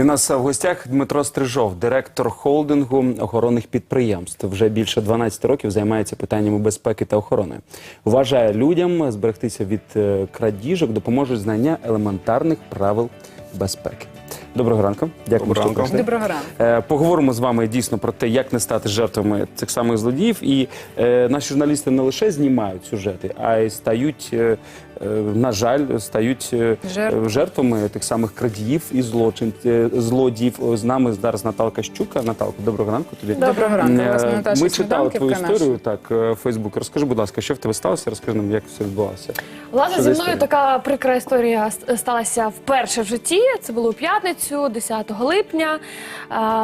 І у нас в гостях Дмитро Стрижов, директор холдингу охоронних підприємств. Вже більше 12 років займається питаннями безпеки та охорони. Вважає людям зберегтися від е, крадіжок, допоможуть знання елементарних правил безпеки. Доброго ранку. Дякую, Доброго ранку. Доброго ранку. Е, Поговоримо з вами дійсно про те, як не стати жертвами цих самих злодіїв. І е, наші журналісти не лише знімають сюжети, а й стають, е, на жаль, стають е, Жертв. е, жертвами тих самих крадіїв і злочин, е, злодіїв. З нами зараз Наталка Щука. Наталка, доброго ранку тобі. Доброго ранку. Е, Наташа Ми читали твою історію так е, в Фейсбук. Розкажи, будь ласка, що в тебе сталося? Розкажи нам, як все відбувалося. Власне, Що зі мною така прикра історія сталася вперше в житті. Це було у п'ятницю, 10 липня,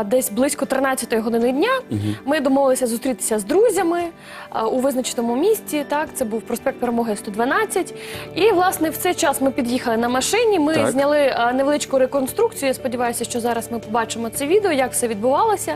десь близько 13 години дня. Ми домовилися зустрітися з друзями у визначеному місці. Так, це був проспект Перемоги 112. І власне в цей час ми під'їхали на машині. Ми Так. зняли а, невеличку реконструкцію. Я сподіваюся, що зараз ми побачимо це відео, як все відбувалося.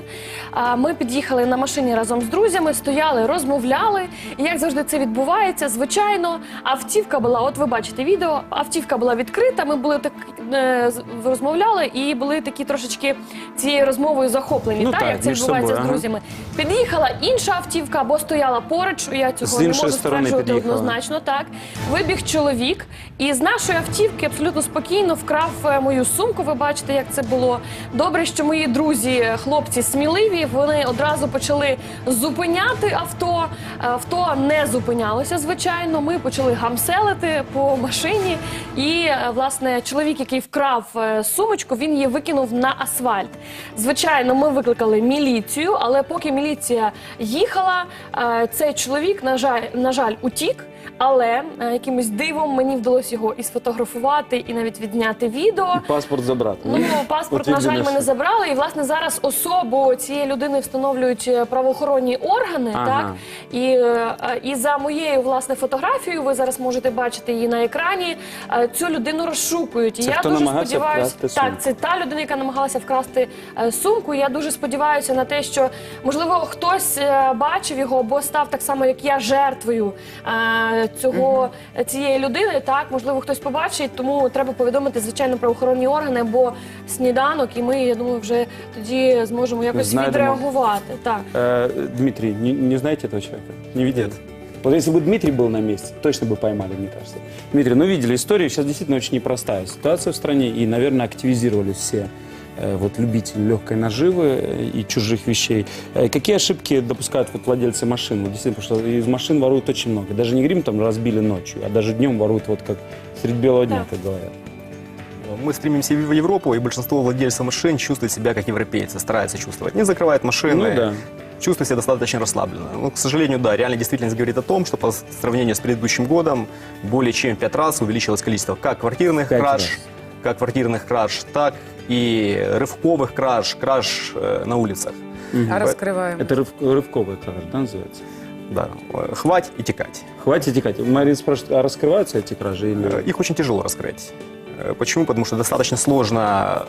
А, Ми під'їхали на машині разом з друзями, стояли, розмовляли. І як завжди це відбувається, звичайно, автівка була, от ви бачите відео, автівка була відкрита. Ми були так е, з- розмовляли і були такі трошечки цією розмовою захоплені. Ну так, так, як це між відбувається собою, з ага. друзями. Під'їхала інша автівка або стояла поруч. Я цього З не іншої можу сторони стверджувати під'їхала. однозначно. Так вибіг чоловік, і з нашої автівки абсолютно спокійно вкрав е, мою сумку. Ви бачите, як це було добре, що мої друзі, хлопці сміливі. Вони одразу почали зупиняти авто. Е, Авто не зупинялося, звичайно. Ми почали гамселити по машині. І е, власне чоловік, який вкрав сумочку, він її викинув на асфальт. Звичайно, ми викликали міліцію, але поки міліція їхала, цей чоловік, на жаль, на жаль, утік. Але е, якимось дивом мені вдалося його і сфотографувати, і навіть відняти відео. Паспорт забрати. Ну, паспорт, От на жаль, єдине, мене що. забрали. І власне зараз особу цієї людини встановлюють е, правоохоронні органи. Ага. Так і, е, е, і за моєю власне фотографією, ви зараз можете бачити її на екрані. е, Цю людину розшукують. І Це я хто дуже намагався сподіваюся, вкрасти сумку? так це та людина, яка намагалася вкрасти е, сумку. Я дуже сподіваюся на те, що можливо хтось е, бачив його або став так само, як я, жертвою е, цього цієї людини. Так, можливо, хтось побачить, тому треба повідомити звичайно правоохоронні органи або сніданок, і ми я думаю, вже тоді зможемо якось Знайдемо. відреагувати. Так. Э, Дмитрий, не, не знаете этого человека? Не видели? Вот если бы Дмитрий был на месте, точно бы поймали, мне кажется. Дмитрий, ну видели историю, сейчас действительно очень непростая ситуация в стране, и, наверное, активизировались все э, вот любители легкой наживы э, и чужих вещей. Э, Какие ошибки допускают вот владельцы машин? Вот действительно, потому что из машин воруют очень много. Даже не говорим, там разбили ночью, а даже днем воруют вот как средь белого дня, Да. как говорят. Мы стремимся в Европу, и большинство владельцев машин чувствует себя как европейцы, стараются чувствовать. Не закрывают машины, Ну да. чувствуют себя достаточно расслабленно. Но, к сожалению, да, реальная действительность говорит о том, что по сравнению с предыдущим годом более чем в пять раз увеличилось количество как квартирных краж, раз. Как квартирных краж, так и рывковых краж, краж э, на улицах. А розкриваємо. Это рыв- рывковая кража, да, называется? Да, хвать и текать. Хватит текать. Марин спрашивает, а раскрываются эти кражи? Или... Их очень тяжело раскрыть. Э, Почему? Потому что достаточно сложно,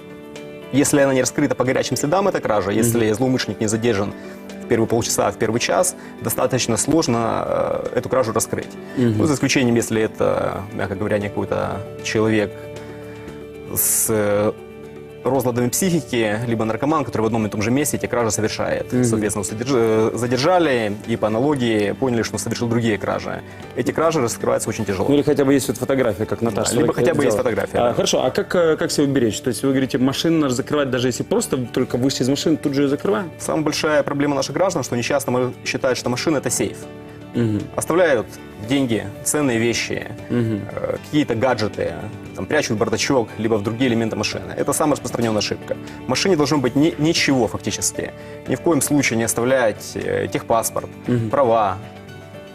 если она не раскрыта по горячим следам, эта кража, если злоумышленник не задержан в первые полчаса, в первый час, достаточно сложно э, эту кражу раскрыть. Ну, за исключением, если это, мягко говоря, не какой-то человек с э, розладами психики, либо наркоман, который в одном и том же месте эти кражи совершает. Соответственно, содерж- э, задержали и по аналогии поняли, что он совершил другие кражи. Эти кражи раскрываются очень тяжело. Ну или хотя бы есть вот фотография, как Наташа. Да, либо хотя бы есть сделала. фотография, А, да. Хорошо, а как, э, как себя уберечь? То есть вы говорите, машину надо закрывать, даже если просто только вышли из машины, тут же ее закрываем? Самая большая проблема наших граждан, что они часто считают, что машина это сейф. Мгм. Оставляют деньги, ценные вещи, э, какие-то гаджеты, там, прячут бардачок, либо в другие элементы машины. Это самая распространенная ошибка. В машине должно быть ни- ничего фактически. Ни в коем случае не оставлять э, техпаспорт, права.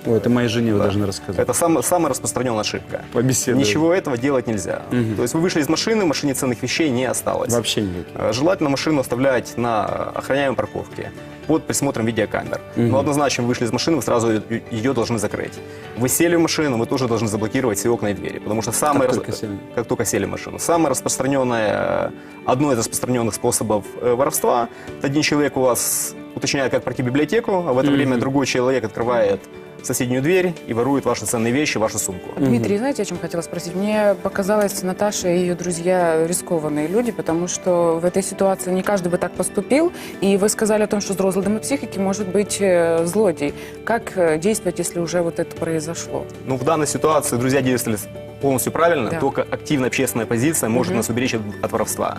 Ой, это моей жене вы Да. должны рассказать. Это сам- самая распространенная ошибка. Побеседуем. Ничего этого делать нельзя. То есть вы вышли из машины, в машине ценных вещей не осталось. Вообще никаких. Э, Желательно машину оставлять на охраняемой парковке под присмотром видеокамер. Но однозначно вы вышли из машины, вы сразу ее- ее должны закрыть. Вы сели в машину, вы тоже должны заблокировать все окна и двери. Потому что самое Как рас- только сели? как только сели в машину. Самое распространенное, э, одно из распространенных способов э, воровства, это один человек у вас уточняет, как пройти библиотеку, а в это время другой человек открывает соседнюю дверь и ворует ваши ценные вещи, вашу сумку. Дмитрий, знаете, о чем хотела спросить? Мне показалось, Наташа и ее друзья рискованные люди, потому что в этой ситуации не каждый бы так поступил. И вы сказали о том, что с розладом психики может быть э, злодей. Как э, действовать, если уже вот это произошло? Ну, в данной ситуации друзья действовали полностью правильно, Да. только активная общественная позиция может нас уберечь от, от воровства.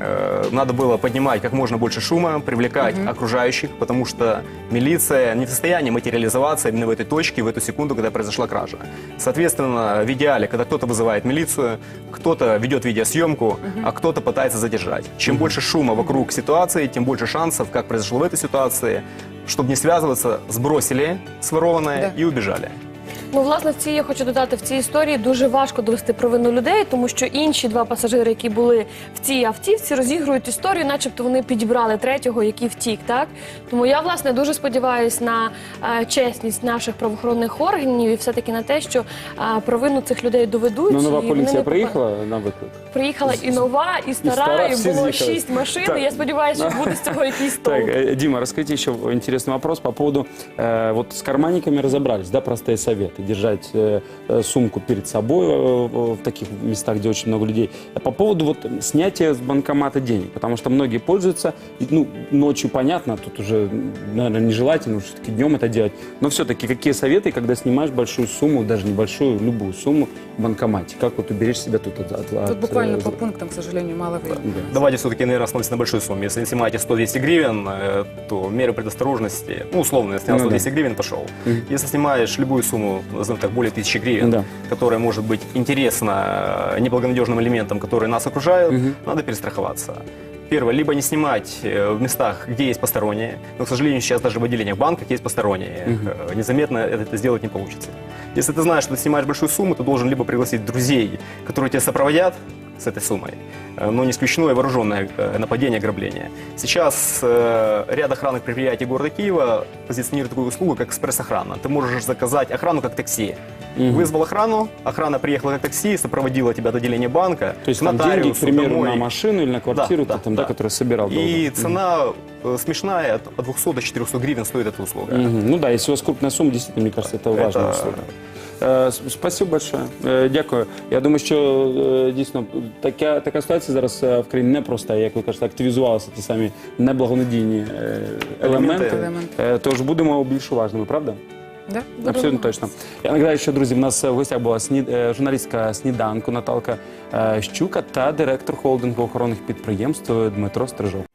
Э, Надо было поднимать как можно больше шума, привлекать окружающих, потому что милиция не в состоянии материализоваться именно в этой точке, в эту секунду, когда произошла кража. Соответственно, в идеале, когда кто-то вызывает милицию, кто-то ведет видеосъемку, а кто-то пытается задержать. Чем больше шума вокруг ситуации, тем больше шансов, как произошло в этой ситуации, чтобы не связываться, сбросили сворованное Да. и убежали. Ну, власне, в цій я хочу додати в цій історії дуже важко довести провину людей, тому що інші два пасажири, які були в цій автівці, розігрують історію, начебто вони підібрали третього, який втік. Так тому я власне дуже сподіваюся на е, чесність наших правоохоронних органів і все таки на те, що е, провину цих людей доведуть. Ну, нова і вони поліція не попа- приїхала на виклик. Приїхала і нова, і стара, стара, і, всі було з'їхали. шість машин. Так. і Я сподіваюся, що буде з цього якийсь толк. Так, э, Дима, расскажите еще интересный вопрос по поводу, э, вот с карманниками разобрались, да, простые Советы, держать э, э, сумку перед собой э, в таких местах, где очень много людей. По поводу вот снятия с банкомата денег, потому что многие пользуются, и, ну, ночью понятно, тут уже, наверное, нежелательно, все-таки днем это делать, но все-таки какие советы, когда снимаешь большую сумму, даже небольшую, любую сумму в банкомате, как вот уберечь себя тут от... от- Тут от, буквально э, по пунктам, к сожалению, мало времени. да. Давайте все-таки, наверное, остановимся на большой сумме. Если снимаете 100-200 гривен, то меры предосторожности, ну, условно, я снял Ну да. 100-200 гривен, пошел. Если снимаешь любую сумму, назовем так, более 1000 гривен, Да. которая может быть интересна э, неблагонадежным элементам, которые нас окружают, Мгм. надо перестраховаться. Первое, либо не снимать э, в местах, где есть посторонние, но, к сожалению, сейчас даже в отделениях банков есть посторонние. Мгм. Э, Незаметно это сделать не получится. Если ты знаешь, что ты снимаешь большую сумму, ты должен либо пригласить друзей, которые тебя сопроводят с этой суммой, э, но не исключено и вооруженное э, нападение, ограбление. Сейчас э, ряд охранных предприятий города Киева позиционирует такую услугу, как экспресс-охрана. Ты можешь заказать охрану как такси. Мгм. Вызвал охрану, охрана приехала как такси, сопроводила тебя до отделения банка, То есть там деньги, к нотариусу, примеру, домой. на машину или на квартиру, Да, ты там, да, да, да. который собирал. долго. И Мгм. цена смешная, от от 200 до 400 гривен стоит эта услуга. Мгм. Ну да, если у вас крупная сумма, действительно, мне кажется, это важная Это- услуга. Е, Спасибо большое. Е, Дякую. Я думаю, що е, дійсно така, така ситуація зараз в країні непроста, як ви кажете, активізувалися ті самі неблагонадійні елементи. Елементи. Тож будемо більш уважними, правда? Да? Абсолютно точно. Я нагадаю, що друзі, в нас в гостях була сні... журналістка сніданку Наталка Щука та директор холдингу охоронних підприємств Дмитро Стрижов.